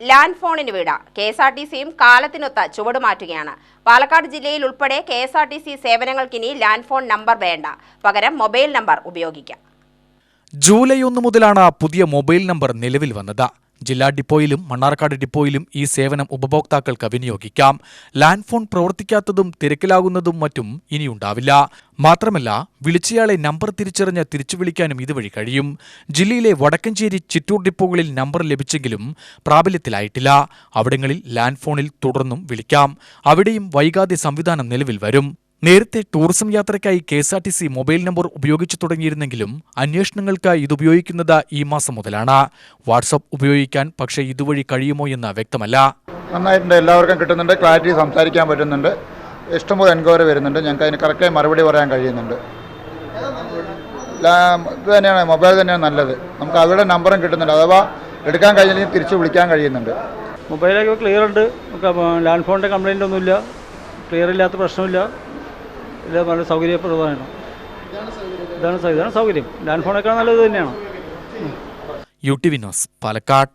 Land ഫോണിന് വീട്. K S R T സിയും കാലത്തിനൊത്ത ചുവട് മാറ്റുകയാണ്. പാലക്കാട് ജില്ലയിൽ ഉൾപ്പെടെ K S R T C സേവനങ്ങൾക്കിനി land phone number വേണ്ട. പകരം മൊബൈൽ നമ്പർ ഉപയോഗിക്കാം. ജൂലൈ ഒന്ന് മുതലാണ് പുതിയ മൊബൈൽ നമ്പർ നിലവിൽ വന്നത്. ജില്ലാ ഡിപ്പോയിലും മണ്ണാർക്കാട് ഡിപ്പോയിലും ഈ സേവനം ഉപഭോക്താക്കൾക്ക് വിനിയോഗിക്കാം. ലാൻഡ് ഫോൺ പ്രവർത്തിക്കാത്തതും തിരക്കിലാകുന്നതും മറ്റും ഇനിയുണ്ടാവില്ല. മാത്രമല്ല വിളിച്ചയാളെ നമ്പർ തിരിച്ചറിഞ്ഞ് തിരിച്ചു വിളിക്കാനും ഇതുവഴി കഴിയും. ജില്ലയിലെ വടക്കഞ്ചേരി ചിറ്റൂർ ഡിപ്പോകളിൽ നമ്പർ ലഭിച്ചെങ്കിലും പ്രാബല്യത്തിലായിട്ടില്ല. അവിടങ്ങളിൽ ലാൻഡ് ഫോണിൽ തുടർന്നും വിളിക്കാം. അവിടെയും വൈകാതെ സംവിധാനം നിലവിൽ വരും. നേരത്തെ ടൂറിസം യാത്രയ്ക്കായി K S R T C mobile number ഉപയോഗിച്ചു തുടങ്ങിയിരുന്നെങ്കിലും അന്വേഷണങ്ങൾക്ക് ഇതുപയോഗിക്കുന്നത് ഈ മാസം മുതലാണ്. വാട്സപ്പ് ഉപയോഗിക്കാൻ പക്ഷേ ഇതുവഴി കഴിയുമോ എന്ന് വ്യക്തമല്ല. നന്നായിട്ടുണ്ട്. എല്ലാവർക്കും കിട്ടുന്നുണ്ട്. ക്ലാരിറ്റി സംസാരിക്കാൻ പറ്റുന്നുണ്ട്. ഇഷ്ടംപോലെ എൻക്വയറി വരുന്നുണ്ട്. ഞങ്ങൾക്ക് അതിന് കറക്റ്റായി മറുപടി പറയാൻ കഴിയുന്നുണ്ട്. ഇത് തന്നെയാണ്. മൊബൈൽ തന്നെയാണ് നല്ലത്. നമുക്ക് അവരുടെ നമ്പറും കിട്ടുന്നുണ്ട്. അഥവാ എടുക്കാൻ കഴിഞ്ഞില്ലെങ്കിൽ തിരിച്ച് വിളിക്കാൻ കഴിയുന്നുണ്ട്. മൊബൈലൊക്കെ ക്ലിയർ ഉണ്ട്. നമുക്ക് ലാൻഡ് ഫോണിന്റെ കംപ്ലൈന്റ് ഒന്നുമില്ല. ക്ലിയർ ഇല്ലാത്ത പ്രശ്നമില്ല. ഇത് വളരെ സൗകര്യപ്രദമാണ് ഇതാണ് ഇതാണ് സൗകര്യം. ലാൻഡ് ഫോണേക്കാൾ നല്ലത് തന്നെയാണ്. U T Vinos Palakkad.